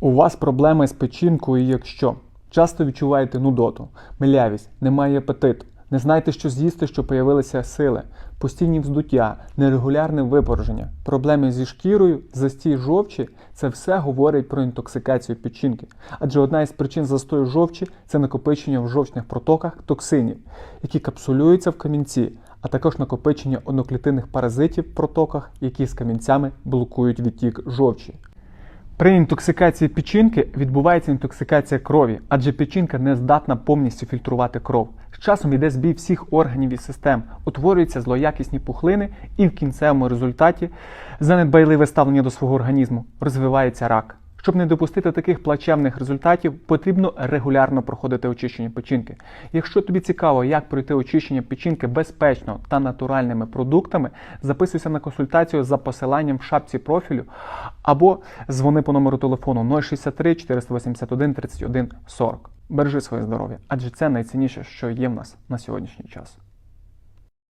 У вас проблеми з печінкою, якщо часто відчуваєте нудоту, милявість, немає апетиту, не знаєте, що з'їсти, що появилися сили, постійні вздуття, нерегулярне випороження, проблеми зі шкірою, застій жовчі це все говорить про інтоксикацію печінки. Адже одна із причин застою жовчі це накопичення в жовчних протоках токсинів, які капсулюються в камінці, а також накопичення одноклітинних паразитів в протоках, які з камінцями блокують відтік жовчі. При інтоксикації печінки відбувається інтоксикація крові, адже печінка не здатна повністю фільтрувати кров. З часом йде збій всіх органів і систем, утворюються злоякісні пухлини, і в кінцевому результаті занедбайливе ставлення до свого організму розвивається рак. Щоб не допустити таких плачевних результатів, потрібно регулярно проходити очищення печінки. Якщо тобі цікаво, як пройти очищення печінки безпечно та натуральними продуктами, записуйся на консультацію за посиланням в шапці профілю або дзвони по номеру телефону 063 481 31 40. Бережи своє здоров'я, адже це найцінніше, що є в нас на сьогоднішній час.